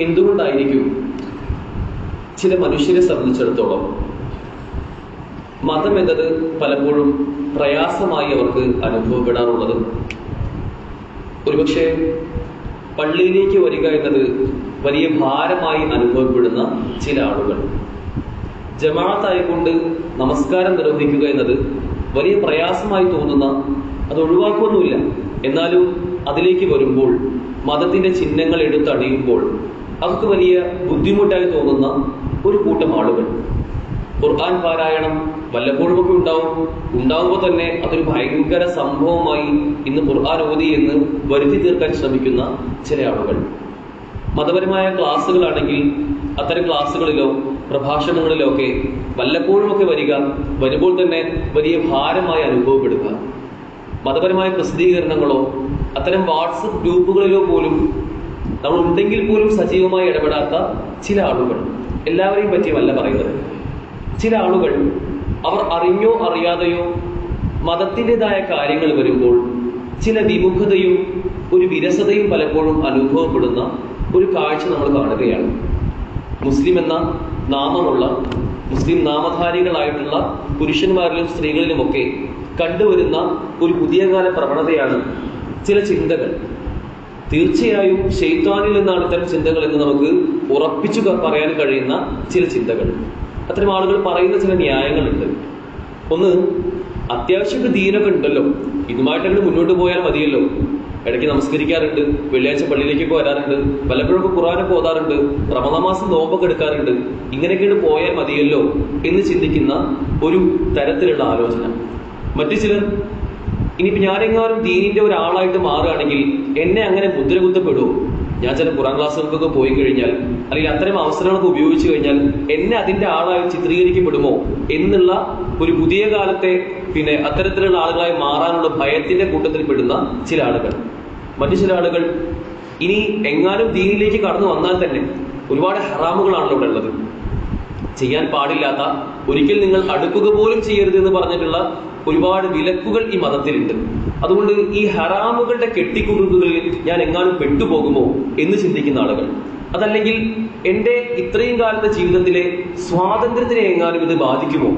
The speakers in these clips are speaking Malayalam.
എന്തുകൊണ്ടായിരിക്കും ചില മനുഷ്യരെ സംബന്ധിച്ചിടത്തോളം മതം എന്നത് പലപ്പോഴും പ്രയാസമായി അവർക്ക് അനുഭവപ്പെടാറുള്ളത്? ഒരുപക്ഷെ പള്ളിയിലേക്ക് വരിക എന്നത് വലിയ ഭാരമായി അനുഭവപ്പെടുന്ന ചില ആളുകൾ. ജമാഅത്തായിക്കൊണ്ട് നമസ്കാരം നിർവഹിക്കുക എന്നത് വലിയ പ്രയാസമായി തോന്നുന്ന അത് ഒഴിവാക്കുമൊന്നുമില്ല എന്നാലും അതിലേക്ക് വരുമ്പോൾ മതത്തിന്റെ ചിഹ്നങ്ങൾ എടുത്തണിയുമ്പോൾ അവർക്ക് വലിയ ബുദ്ധിമുട്ടായി തോന്നുന്ന ഒരു കൂട്ടം ആളുകൾ. ഖുർആൻ പാരായണം വല്ലപ്പോഴുമൊക്കെ ഉണ്ടാവും. ഉണ്ടാവുമ്പോൾ തന്നെ അതൊരു ഭയങ്കര സംഭവമായി ഇന്ന് ഖുർആൻ ഓതി എന്ന് വരുത്തി തീർക്കാൻ ശ്രമിക്കുന്ന ചില ആളുകൾ. മതപരമായ ക്ലാസ്സുകളാണെങ്കിൽ അത്തരം ക്ലാസ്സുകളിലോ പ്രഭാഷണങ്ങളിലോ ഒക്കെ വല്ലപ്പോഴുമൊക്കെ വരിക വരുമ്പോൾ തന്നെ വലിയ ഭാരമായി അനുഭവപ്പെടുക. മതപരമായ പ്രസിദ്ധീകരണങ്ങളോ അത്തരം വാട്സപ്പ് ഗ്രൂപ്പുകളിലോ പോലും നമ്മൾ ഉണ്ടെങ്കിൽ പോലും സജീവമായി ഇടപെടാത്ത ചില ആളുകൾ. എല്ലാവരെയും പറ്റിയുമല്ല പറയുന്നത്. ചില ആളുകൾ അവർ അറിഞ്ഞോ അറിയാതെയോ മതത്തിന്റെതായ കാര്യങ്ങൾ വരുമ്പോൾ ചില വിമുഖതയും ഒരു വിരസതയും പലപ്പോഴും അനുഭവപ്പെടുന്ന ഒരു കാഴ്ച നമ്മൾ കാണുകയാണ്. മുസ്ലിം എന്ന നാമമുള്ള മുസ്ലിം നാമധാരികളായിട്ടുള്ള പുരുഷന്മാരിലും സ്ത്രീകളിലുമൊക്കെ കണ്ടുവരുന്ന ഒരു പുതിയ കാല പ്രവണതയാണ് ചില ചിന്തകൾ. തീർച്ചയായും ഷെയ്ത്താനിൽ നിന്നാണ് ഇത്തരം ചിന്തകൾ എന്ന് നമുക്ക് ഉറപ്പിച്ചു പറയാൻ കഴിയുന്ന ചില ചിന്തകൾ. അത്തരം ആളുകൾ പറയുന്ന ചില ന്യായങ്ങളുണ്ട്. ഒന്ന് അത്യാവശ്യമൊക്കെ ദീനൊക്കെ ഉണ്ടല്ലോ. ഇതുമായിട്ടങ്ങ് മുന്നോട്ട് പോയാൽ മതിയല്ലോ. ഇടയ്ക്ക് നമസ്കരിക്കാറുണ്ട്. വെള്ളിയാഴ്ച പള്ളിയിലേക്കൊക്കെ വരാറുണ്ട്. വല്ലപ്പോഴൊക്കെ ഖുറാനൊക്കെ ഓതാറുണ്ട്. പ്രമദമാസം നോമ്പൊക്കെ എടുക്കാറുണ്ട്. ഇങ്ങനെയൊക്കെയാണ് പോയാൽ മതിയല്ലോ എന്ന് ചിന്തിക്കുന്ന ഒരു തരത്തിലുള്ള ആലോചന. മറ്റു ചിലർ ഇനിയിപ്പോ ഞാനെങ്ങാനും ദീനിന്റെ ഒരാളായിട്ട് മാറുകയാണെങ്കിൽ എന്നെ അങ്ങനെ മുദ്ര കുത്തപ്പെടുമോ ഞാൻ ചില ഖുറാൻ ക്ലാസ്സുകൾക്കൊക്കെ പോയി കഴിഞ്ഞാൽ അല്ലെങ്കിൽ അത്തരം അവസരങ്ങളൊക്കെ ഉപയോഗിച്ചു കഴിഞ്ഞാൽ എന്നെ അതിന്റെ ആളായി ചിത്രീകരിക്കപ്പെടുമോ എന്നുള്ള ഒരു പുതിയ കാലത്തെ പിന്നെ അത്തരത്തിലുള്ള ആളുകളായി മാറാനുള്ള ഭയത്തിന്റെ കൂട്ടത്തിൽ പെടുന്ന ചില ആളുകൾ. മറ്റു ചില ആളുകൾ ഇനി എങ്ങാനും ദീനിലേക്ക് കടന്നു വന്നാൽ തന്നെ ഒരുപാട് ഹറാമുകളാണല്ലോ ഇവിടെ ഉള്ളത്. ചെയ്യാൻ പാടില്ലാത്ത ഒരിക്കൽ നിങ്ങൾ അടുക്കുക പോലും ചെയ്യരുത് എന്ന് പറഞ്ഞിട്ടുള്ള ഒരുപാട് വിലക്കുകൾ ഈ മതത്തിലുണ്ട്. അതുകൊണ്ട് ഈ ഹറാമുകളുടെ കെട്ടിക്കുറുക്കുകളിൽ ഞാൻ എങ്ങാനും പെട്ടുപോകുമോ എന്ന് ചിന്തിക്കുന്ന ആളുകൾ. അതല്ലെങ്കിൽ എന്റെ ഇത്രയും കാലത്തെ ജീവിതത്തിലെ സ്വാതന്ത്ര്യത്തിനെ എങ്ങാനും ഇത് ബാധിക്കുമോ?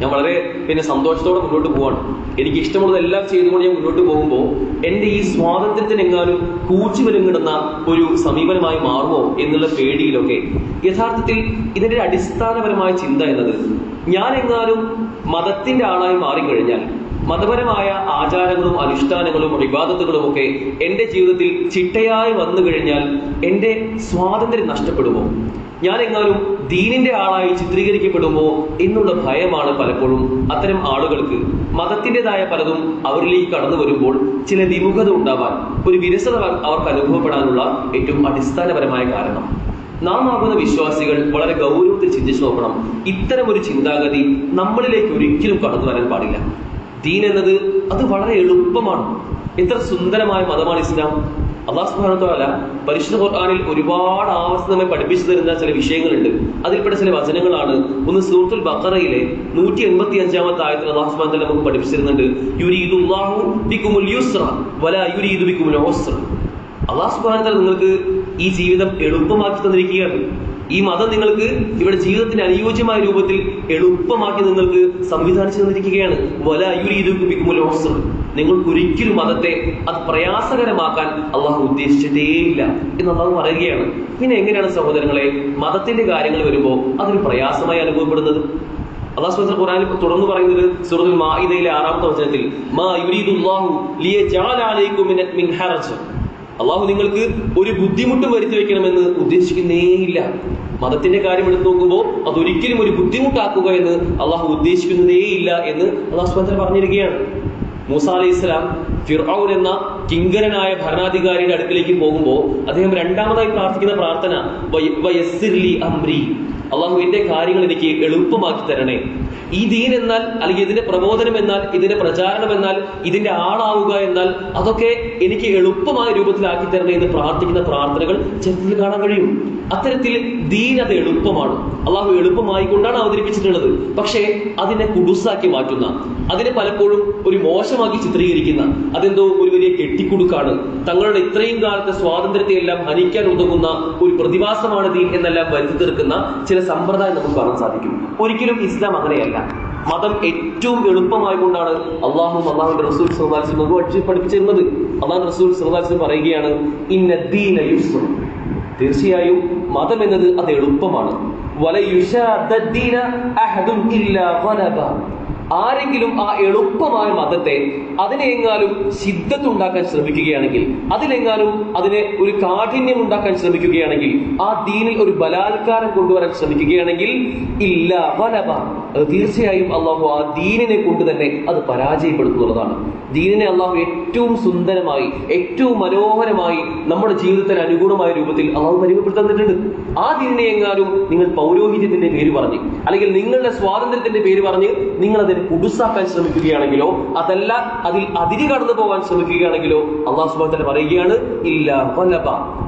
ഞാൻ വളരെ പിന്നെ സന്തോഷത്തോടെ മുന്നോട്ട് പോവാണ്. എനിക്ക് ഇഷ്ടമുള്ളത് ഇഷ്ടമുള്ളതെല്ലാം ചെയ്തുകൊണ്ട് ഞാൻ മുന്നോട്ട് പോകുമ്പോൾ എന്റെ ഈ സ്വാതന്ത്ര്യത്തിന് എങ്ങാനും കൂച്ചു വിലങ്ങിടുന്ന ഒരു സമീപനമായി മാറുമോ എന്നുള്ള പേടിയിലൊക്കെ. യഥാർത്ഥത്തിൽ ഇതിന്റെ അടിസ്ഥാനപരമായ ചിന്ത എന്നത് ഞാൻ എങ്ങാനും മതത്തിന്റെ ആളായി മാറിക്കഴിഞ്ഞാൽ മതപരമായ ആചാരങ്ങളും അനുഷ്ഠാനങ്ങളും വിവാദത്തുകളും ഒക്കെ എന്റെ ജീവിതത്തിൽ ചിട്ടയായി വന്നു കഴിഞ്ഞാൽ എന്റെ സ്വാതന്ത്ര്യം നഷ്ടപ്പെടുമോ? ഞാൻ എങ്ങാനും ദീനിന്റെ ആളായി ചിത്രീകരിക്കപ്പെടുമോ എന്നുള്ള ഭയമാണ് പലപ്പോഴും അത്തരം ആളുകൾക്ക്. മതത്തിന്റെതായ പലതും അവരിലേക്ക് കടന്നു വരുമ്പോൾ ചില വിമുഖത ഉണ്ടാവാൻ ഒരു വിരസത അവർക്ക് അനുഭവപ്പെടാനുള്ള ഏറ്റവും അടിസ്ഥാനപരമായ കാരണം. നാം ആകുന്ന വിശ്വാസികൾ വളരെ ഗൗരവത്തിൽ ചിന്തിച്ചു നോക്കണം. ഇത്തരം ഒരു ചിന്താഗതി നമ്മളിലേക്ക് ഒരിക്കലും കടന്നു വരാൻ പാടില്ല. ദീൻ എന്നത് അത് വളരെ എളുപ്പമാണ്. എത്ര സുന്ദരമായ മതമാണ് ഇസ്ലാം. അള്ളാഹു സുബ്ഹാനഹു പരിശുദ്ധ ഖുർആനിൽ ഒരുപാട് ആവർത്തി നമ്മെ പഠിപ്പിച്ചു തരുന്ന ചില വിഷയങ്ങളുണ്ട്. അതിൽപ്പെട്ട ചില വചനങ്ങളാണ്. ഒന്ന് സൂറത്തുൽ ബഖറയിലെ നൂറ്റി എൺപത്തി അഞ്ചാമത്തെ ആയത്തിൽ അള്ളാഹു നമുക്ക് വലാ യുരീദു ബിക്കുമുൽ ഉസ്ര അള്ളാഹു വതആല നിങ്ങൾക്ക് ഈ ജീവിതം എളുപ്പമാക്കി തന്നിരിക്കുകയാണ്. ഈ മതം നിങ്ങൾക്ക് ഇവിടെ ജീവിതത്തിന്റെ അനുയോജ്യമായ രൂപത്തിൽ എളുപ്പമാക്കി നിങ്ങൾക്ക് സംവിധാനിച്ചു തന്നിരിക്കുകയാണ്. വല ഉസ്ർ. നിങ്ങൾക്ക് ഒരിക്കലും മതത്തെ അത് പ്രയാസകരമാക്കാൻ അള്ളാഹു ഉദ്ദേശിച്ചിട്ടേയില്ല എന്ന് അള്ളാഹു പറയുകയാണ്. പിന്നെ എങ്ങനെയാണ് സഹോദരങ്ങളെ മതത്തിന്റെ കാര്യങ്ങൾ വരുമ്പോൾ അതൊരു പ്രയാസമായി അനുഭവപ്പെടുന്നത്? അള്ളാഹു സുബ്ഹാനഹു ഖുർആനിൽ തുടർന്ന് പറയുന്നത് മാഇദയിലെ ആറാമത്തെ വചനത്തിൽ മാ അള്ളാഹു നിങ്ങൾക്ക് ഒരു ബുദ്ധിമുട്ട് വരുത്തി വെക്കണമെന്ന് ഉദ്ദേശിക്കുന്നേയില്ല മതത്തിന്റെ കാര്യം എടുത്തു നോക്കുമ്പോൾ അതൊരിക്കലും ഒരു ബുദ്ധിമുട്ടാക്കുക എന്ന് അള്ളാഹു ഉദ്ദേശിക്കുന്നതേയില്ല എന്ന് അള്ളാഹു പറഞ്ഞിരിക്കുകയാണ്. മൂസ അലൈഹി ഇസ്ലാം ഫിർഔൻ എന്ന കിങ്കരനായ ഭരണാധികാരിയുടെ അടുക്കിലേക്ക് പോകുമ്പോൾ അദ്ദേഹം രണ്ടാമതായി പ്രാർത്ഥിക്കുന്ന പ്രാർത്ഥന "വയ- വയസ്സിർ ലി അംരി. അള്ളാഹു എന്റെ കാര്യങ്ങൾ എനിക്ക് എളുപ്പമാക്കി തരണേ. ഈ ദീൻ എന്നാൽ അല്ലെങ്കിൽ ഇതിന്റെ പ്രബോധനം എന്നാൽ ഇതിന്റെ പ്രചാരണം എന്നാൽ ഇതിന്റെ ആളാവുക എന്നാൽ അതൊക്കെ എനിക്ക് എളുപ്പമായ രൂപത്തിലാക്കി തരണേ എന്ന് പ്രാർത്ഥിക്കുന്ന പ്രാർത്ഥനകൾ ചരിത്രത്തിൽ കാണാൻ കഴിയും. അത്തരത്തിൽ ദീൻ അത് എളുപ്പമാണ്. അള്ളാഹു എളുപ്പമായിക്കൊണ്ടാണ് അവതരിപ്പിച്ചിട്ടുള്ളത്. പക്ഷേ അതിനെ കുടുസാക്കി മാറ്റുന്ന അതിനെ പലപ്പോഴും ഒരു മോശമാക്കി ചിത്രീകരിക്കുന്ന അതെന്തോ ഒരു വലിയ കെട്ടിക്കുടുക്കാണ്. തങ്ങളുടെ ഇത്രയും കാലത്തെ സ്വാതന്ത്ര്യത്തെ എല്ലാം ഹനിക്കാൻ ഉതകുന്ന ഒരു പ്രതിഭാസമാണ് ദീൻ എന്നെല്ലാം വരുത്തി തീർക്കുന്ന ചില സമ്പ്രദായം നമുക്ക് കാണാൻ സാധിക്കും. ഒരിക്കലും ഇസ്ലാം അങ്ങനെയല്ല. മതം ഏറ്റവും എളുപ്പമായിക്കൊണ്ടാണ് അള്ളാഹു അള്ളാഹുന്റെ റസൂൽ സുഹൃദാസിനും നമുക്ക് പഠിച്ച് പഠിപ്പിച്ചിരുന്നത് അള്ളാഹു റസൂൽ സുഹൃദാസിനും പറയുകയാണ് തീർച്ചയായും മതം എന്നത് അത് എളുപ്പമാണ്. വല അഹദും. ആരെങ്കിലും ആ എളുപ്പമായ മതത്തെ അതിനെങ്ങാനും സിദ്ധത്തുണ്ടാക്കാൻ ശ്രമിക്കുകയാണെങ്കിൽ അതിലെങ്ങാനും അതിനെ ഒരു കാഠിന്യം ഉണ്ടാക്കാൻ ശ്രമിക്കുകയാണെങ്കിൽ ആ ദീനിൽ ഒരു ബലാത്കാരം കൊണ്ടുവരാൻ ശ്രമിക്കുകയാണെങ്കിൽ ഇല്ല വലബ. അത് തീർച്ചയായും അള്ളാഹു ആ ദീനിനെ കൊണ്ട് തന്നെ അത് പരാജയപ്പെടുത്തുന്നുള്ളതാണ് ദീനിനെ അള്ളാഹു ഏറ്റവും സുന്ദരമായി ഏറ്റവും മനോഹരമായി നമ്മുടെ ജീവിതത്തിന് അനുകൂലമായ രൂപത്തിൽ അള്ളാഹു പരിമപ്പെടുത്താൻ തന്നിട്ടുണ്ട്. ആ ദീനിനെ എങ്ങാനും നിങ്ങൾ പൗരോഹിത്യത്തിന്റെ പേര് പറഞ്ഞ് അല്ലെങ്കിൽ നിങ്ങളുടെ സ്വാതന്ത്ര്യത്തിന്റെ പേര് പറഞ്ഞ് നിങ്ങൾ അതിനെ കുടുസാക്കാൻ ശ്രമിക്കുകയാണെങ്കിലോ അതല്ല അതിൽ അതിരി കടന്നു പോകാൻ ശ്രമിക്കുകയാണെങ്കിലോ അള്ളാഹു സുബാൻ പറയുകയാണ് ഇല്ല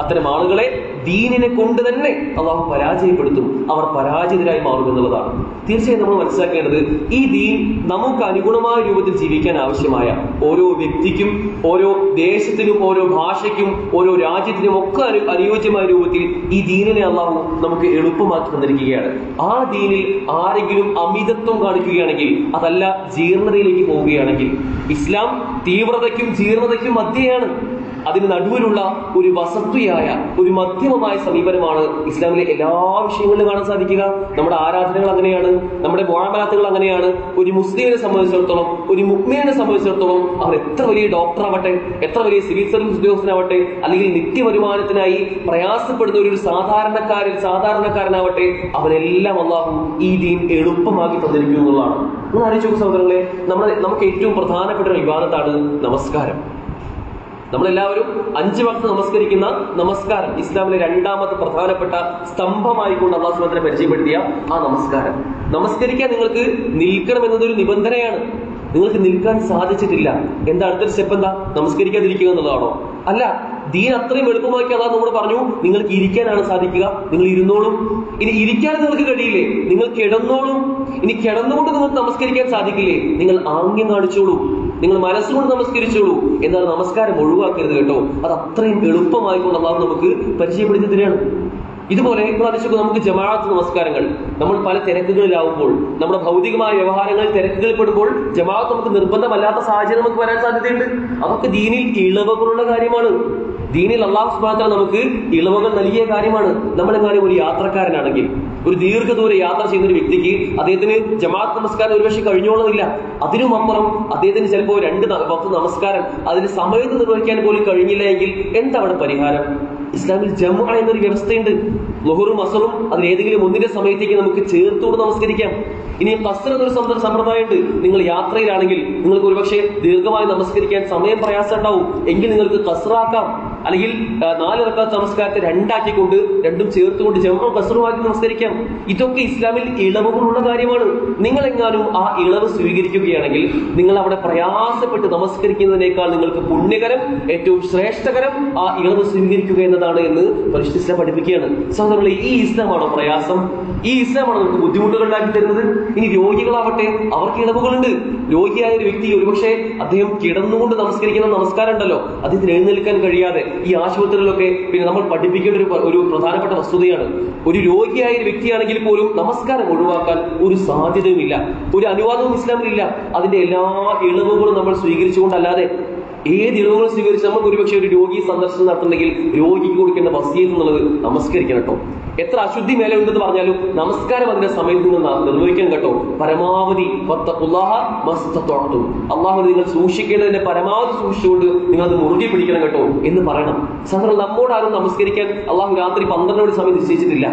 അത്തരം ആളുകളെ ദീനിനെ കൊണ്ട് തന്നെ അള്ളാഹു പരാജയപ്പെടുത്തും. അവർ പരാജിതരായി മാറും എന്നുള്ളതാണ്. തീർച്ചയായും നമ്മൾ മനസ്സിലാക്കേണ്ടത് ഈ ദീൻ നമുക്ക് അനുഗുണമായ രൂപത്തിൽ ജീവിക്കാൻ ആവശ്യമായ ഓരോ വ്യക്തിക്കും ഓരോ ദേശത്തിനും ഓരോ ഭാഷയ്ക്കും ഓരോ രാജ്യത്തിനും ഒക്കെ അനു അനുയോജ്യമായ രൂപത്തിൽ ഈ ദീനിനെ അള്ളാഹു നമുക്ക് എളുപ്പമാക്കി തന്നിരിക്കുകയാണ്. ആ ദീനിൽ ആരെങ്കിലും അമിതത്വം കാണിക്കുകയാണെങ്കിൽ അതല്ല ജീർണതയിലേക്ക് പോവുകയാണെങ്കിൽ ഇസ്ലാം തീവ്രതയ്ക്കും ജീർണതയ്ക്കും മധ്യയാണ്. അതിന് നടുവിലുള്ള ഒരു വസത്വയായ ഒരു മധ്യമമായ സമീപനമാണ് ഇസ്ലാമിലെ എല്ലാ വിഷയങ്ങളിലും കാണാൻ സാധിക്കുക. നമ്മുടെ ആരാധനകൾ അങ്ങനെയാണ് നമ്മുടെ മോഴമലാത്തുകൾ അങ്ങനെയാണ്. ഒരു മുസ്ലിമിനെ സംബന്ധിച്ചിടത്തോളം ഒരു മുക്മിനെ സംബന്ധിച്ചിടത്തോളം അവർ എത്ര വലിയ ഡോക്ടർ ആവട്ടെ എത്ര വലിയ സിവിൽ സർവീസ് ഉദ്യോഗസ്ഥനാവട്ടെ അല്ലെങ്കിൽ നിത്യവരുമാനത്തിനായി പ്രയാസപ്പെടുന്ന ഒരു സാധാരണക്കാരൻ സാധാരണക്കാരനാവട്ടെ അവനെല്ലാം അള്ളാഹു ഈ ദീൻ എളുപ്പമാക്കി തന്നിരിക്കുന്നു എന്നുള്ളതാണ്. ആലോചിച്ചു സഹോദരങ്ങളെ നമ്മുടെ നമുക്ക് ഏറ്റവും പ്രധാനപ്പെട്ട ഒരു വിവാദത്താണ് നമസ്കാരം. നമ്മളെല്ലാവരും അഞ്ച് വക്ത് നമസ്കരിക്കുന്ന നമസ്കാരം. ഇസ്ലാമിലെ രണ്ടാമത്തെ പ്രധാനപ്പെട്ട സ്തംഭമായിക്കൊണ്ട് അള്ളാഹു സുബാനെ പരിചയപ്പെടുത്തിയ ആ നമസ്കാരം. നമസ്കരിക്കാൻ നിങ്ങൾക്ക് നിൽക്കണം എന്നതൊരു നിബന്ധനയാണ്. നിങ്ങൾക്ക് നിൽക്കാൻ സാധിച്ചിട്ടില്ല. എന്താ അടുത്തൊരു സ്റ്റെപ്പ് എന്താ? നമസ്കരിക്കാതിരിക്കുക എന്നുള്ളതാണോ? അല്ല ദീൻ അത്രയും എളുപ്പമാക്കി അതാ നമ്മൾ പറഞ്ഞു നിങ്ങൾക്ക് ഇരിക്കാനാണ് സാധിക്കുക. നിങ്ങൾ ഇരുന്നോളും. ഇനി ഇരിക്കാൻ നിങ്ങൾക്ക് കഴിയില്ലേ? നിങ്ങൾ കിടന്നോളും. ഇനി കിടന്നുകൊണ്ട് നിങ്ങൾക്ക് നമസ്കരിക്കാൻ സാധിക്കില്ലേ? നിങ്ങൾ ആംഗ്യം കാണിച്ചോളൂ. നിങ്ങൾ മനസ്സുകൊണ്ട് നമസ്കരിച്ചോളൂ എന്നാൽ നമസ്കാരം ഒഴിവാക്കരുത് കേട്ടോ. അത് അത്രയും എളുപ്പമായി അള്ളാഹു നമുക്ക് പരിചയപ്പെടുത്തി തരികയാണ്. ഇതുപോലെ പ്രാദേശിക നമുക്ക് ജമാഅത്ത് നമസ്കാരങ്ങൾ. നമ്മൾ പല തിരക്കുകളിലാവുമ്പോൾ നമ്മുടെ ഭൗതികമായ വ്യവഹാരങ്ങളിൽ തിരക്കുകളിൽ പെടുമ്പോൾ ജമാഅത്ത് നമുക്ക് നിർബന്ധമല്ലാത്ത സാഹചര്യം നമുക്ക് വരാൻ സാധ്യതയുണ്ട്. അതൊക്കെ ദീനിൽ ഇളവുകളുള്ള കാര്യമാണ്. ദീനിൽ അള്ളാഹു സുബാന നമുക്ക് ഇളവുകൾ നൽകിയ കാര്യമാണ്. നമ്മളെങ്ങാനും ഒരു യാത്രക്കാരനാണെങ്കിൽ ഒരു ദീർഘദൂര യാത്ര ചെയ്യുന്ന ഒരു വ്യക്തിക്ക് അദ്ദേഹത്തിന് ജമാഅത്ത് നമസ്കാരം ഒരുപക്ഷെ കഴിഞ്ഞോളുന്നില്ല. അതിനും അപ്പുറം അദ്ദേഹത്തിന് ചിലപ്പോൾ രണ്ട് വക്ത് നമസ്കാരം അതിന് സമയത്ത് നിർവഹിക്കാൻ പോലും കഴിഞ്ഞില്ല എങ്കിൽ എന്താണ് പരിഹാരം? ഇസ്ലാമിൽ ജമ എന്നൊരു വ്യവസ്ഥയുണ്ട്. ലൊഹറും അസറും അതിൽ ഏതെങ്കിലും ഒന്നിന്റെ സമയത്തേക്ക് നമുക്ക് ചേർത്തോട് നമസ്കരിക്കാം. ഇനി കസർ എന്നൊരു സമ്പ്ര- സമ്പ്രദായമുണ്ട്. നിങ്ങൾ യാത്രയിലാണെങ്കിൽ നിങ്ങൾക്ക് ഒരുപക്ഷെ ദീർഘമായി നമസ്കരിക്കാൻ സമയം പ്രയാസം ഉണ്ടാവും എങ്കിൽ നിങ്ങൾക്ക് കസറാക്കാം അല്ലെങ്കിൽ നാല് റക്കാത്ത് നമസ്കാരത്തെ രണ്ടാക്കിക്കൊണ്ട് രണ്ടും ചേർത്തുകൊണ്ട് ജമ്മ കസറുമാക്കി നമസ്കരിക്കാം. ഇതൊക്കെ ഇസ്ലാമിൽ ഇളവുകളുള്ള കാര്യമാണ്. നിങ്ങൾ എങ്ങാനും ആ ഇളവ് സ്വീകരിക്കുകയാണെങ്കിൽ നിങ്ങൾ അവിടെ പ്രയാസപ്പെട്ട് നമസ്കരിക്കുന്നതിനേക്കാൾ നിങ്ങൾക്ക് പുണ്യകരം ഏറ്റവും ശ്രേഷ്ഠകരം ആ ഇളവ് സ്വീകരിക്കുക എന്നതാണ് എന്ന് പരിശുദ്ധ പഠിപ്പിക്കുകയാണ്. സഹോദരങ്ങളെ ഈ ഇസ്ലാമാണോ പ്രയാസം? ഈ ഇസ്ലാമാണോ നമുക്ക് ബുദ്ധിമുട്ടുകൾ ഉണ്ടാക്കി തരുന്നത്? ഇനി രോഗികളാവട്ടെ അവർക്ക് ഇളവുകളുണ്ട്. രോഗിയായ ഒരു വ്യക്തി ഒരുപക്ഷെ അദ്ദേഹം കിടന്നുകൊണ്ട് നമസ്കരിക്കുന്ന നമസ്കാരം ഉണ്ടല്ലോ അദ്ദേഹത്തിന് എഴുന്നേൽക്കാൻ കഴിയാതെ ഈ ആശുപത്രികളിലൊക്കെ പിന്നെ നമ്മൾ പഠിപ്പിക്കേണ്ട ഒരു ഒരു പ്രധാനപ്പെട്ട വസ്തുതയാണ്. ഒരു രോഗിയായ ഒരു വ്യക്തിയാണെങ്കിൽ പോലും നമസ്കാരം ഒഴിവാക്കാൻ ഒരു സാധ്യതയുമില്ല. ഒരു അനുവാദവും ഇസ്ലാമിലില്ല. അതിന്റെ എല്ലാ ഇളവുകളും നമ്മൾ സ്വീകരിച്ചുകൊണ്ടല്ലാതെ ഏത് ഇളവുകൾ സ്വീകരിച്ച് നമുക്ക് ഒരുപക്ഷെ ഒരു രോഗി സന്ദർശനം നടത്തുന്നെങ്കിൽ രോഗിക്ക് കൊടുക്കേണ്ട വസീത് എന്നുള്ളത് നമസ്കരിക്കണം കേട്ടോ. എത്ര അശുദ്ധി മേലെ ഉണ്ടെന്ന് പറഞ്ഞാലും നമസ്കാരം അതിന്റെ സമയത്ത് നിന്ന് നിർവഹിക്കണം കേട്ടോ. പരമാവധി. അള്ളാഹു നിങ്ങൾ സൂക്ഷിക്കേണ്ടതിന്റെ പരമാവധി സൂക്ഷിച്ചുകൊണ്ട് നിങ്ങൾ അത് മുറുകെ പിടിക്കണം കേട്ടോ എന്ന് പറയണം. സഹർ നമ്മോട് ആരും നമസ്കരിക്കാൻ അള്ളാഹു രാത്രി പന്ത്രണ്ട് മണി സമയം നിശ്ചയിച്ചിട്ടില്ല.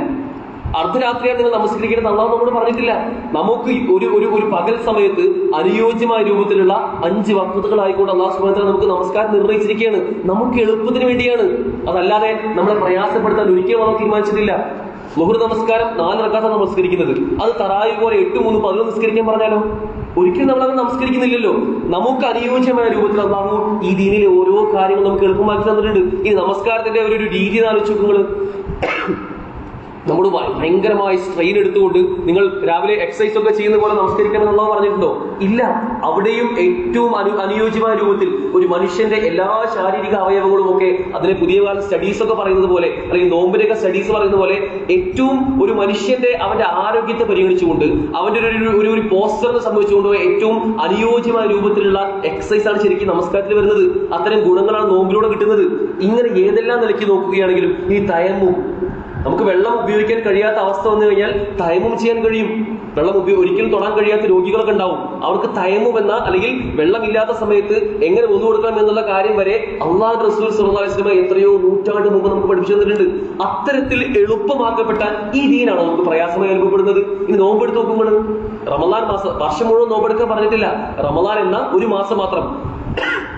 അർദ്ധരാത്രിയാണ് നിങ്ങൾ നമസ്കരിക്കേണ്ടത്. അള്ളാഹു നമ്മോട് പറഞ്ഞിട്ടില്ല. നമുക്ക് ഒരു ഒരു ഒരു പകൽ സമയത്ത് അനുയോജ്യമായ രൂപത്തിലുള്ള അഞ്ച് വക്തകളായിക്കൊണ്ട് അള്ളാഹു സുബാന നമുക്ക് നമസ്കാരം നിർവഹിച്ചിരിക്കുകയാണ്. നമുക്ക് എളുപ്പത്തിന് വേണ്ടിയാണ്. അതല്ലാതെ നമ്മളെ പ്രയാസപ്പെടുത്താൻ ഒരിക്കലും നമ്മൾ തീരുമാനിച്ചിട്ടില്ല. മുഹുർ നമസ്കാരം നാല് റക്കാത്ത നമസ്കരിക്കുന്നത്. അത് തറായി പോലെ എട്ട് മൂന്ന് പതിനൊന്ന് നമസ്കരിക്കാൻ പറഞ്ഞാലോ? ഒരിക്കലും നമ്മൾ അങ്ങനെ നമസ്കരിക്കുന്നില്ലല്ലോ. നമുക്ക് അനുയോജ്യമായ രൂപത്തിൽ അള്ളാഹു ഈ ദീനിലെ ഓരോ കാര്യങ്ങളും നമുക്ക് എളുപ്പമാക്കി തന്നിട്ടുണ്ട്. ഈ നമസ്കാരത്തിന്റെ ഒരു രീതി ആലോചിച്ചു നിങ്ങൾ നമ്മൾ ഭയങ്കരമായി സ്ട്രെയിൻ എടുത്തുകൊണ്ട് നിങ്ങൾ രാവിലെ എക്സസൈസ് ഒക്കെ ചെയ്യുന്ന പോലെ നമസ്കരിക്കണം എന്നുള്ളത് പറഞ്ഞിട്ടുണ്ടോ? ഇല്ല. അവിടെയും ഏറ്റവും അനു അനുയോജ്യമായ രൂപത്തിൽ ഒരു മനുഷ്യന്റെ എല്ലാ ശാരീരിക അവയവങ്ങളും ഒക്കെ അതിനെ പുതിയ കാല സ്റ്റഡീസ് ഒക്കെ പറയുന്നത് പോലെ അല്ലെങ്കിൽ നോമ്പിനൊക്കെ സ്റ്റഡീസ് പറയുന്ന പോലെ ഏറ്റവും ഒരു മനുഷ്യന്റെ അവന്റെ ആരോഗ്യത്തെ പരിഗണിച്ചുകൊണ്ട് അവന്റെ ഒരു ഒരു- ഒരു ഒരു സംഭവിച്ചുകൊണ്ട് ഏറ്റവും അനുയോജ്യമായ രൂപത്തിലുള്ള എക്സസൈസ് ആണ് ശരിക്കും നമസ്കാരത്തിൽ വരുന്നത്. അത്തരം ഗുണങ്ങളാണ് നോമ്പിലൂടെ കിട്ടുന്നത്. ഇങ്ങനെ ഏതെല്ലാം നിലയ്ക്ക് നോക്കുകയാണെങ്കിലും ഈ തയമ്മും നമുക്ക് വെള്ളം ഉപയോഗിക്കാൻ കഴിയാത്ത അവസ്ഥ വന്നു കഴിഞ്ഞാൽ തയമും ചെയ്യാൻ കഴിയും. വെള്ളം ഉപയോഗം ഒരിക്കലും തൊടാൻ കഴിയാത്ത രോഗികളൊക്കെ ഉണ്ടാവും. അവർക്ക് തയമും എന്ന അല്ലെങ്കിൽ വെള്ളമില്ലാത്ത സമയത്ത് എങ്ങനെ ഒന്നു കൊടുക്കണം എന്നുള്ള കാര്യം വരെ അള്ളാഹ് റസൂൽ വസല്ലം എത്രയോ നൂറ്റാണ്ട് മുമ്പ് നമുക്ക് പഠിപ്പിച്ചു തന്നിട്ടുണ്ട്. അത്തരത്തിൽ എളുപ്പമാക്കപ്പെട്ട ഈ ദീനാണ് നമുക്ക് പ്രയാസമായി അനുഭവപ്പെടുന്നത്. ഇനി നോമ്പെടുത്ത് നോക്കുമ്പോൾ റമദാൻ മാസം വർഷം മുഴുവൻ നോമ്പെടുക്കാൻ പറഞ്ഞിട്ടില്ല. റമദാൻ എന്ന ഒരു മാസം മാത്രം.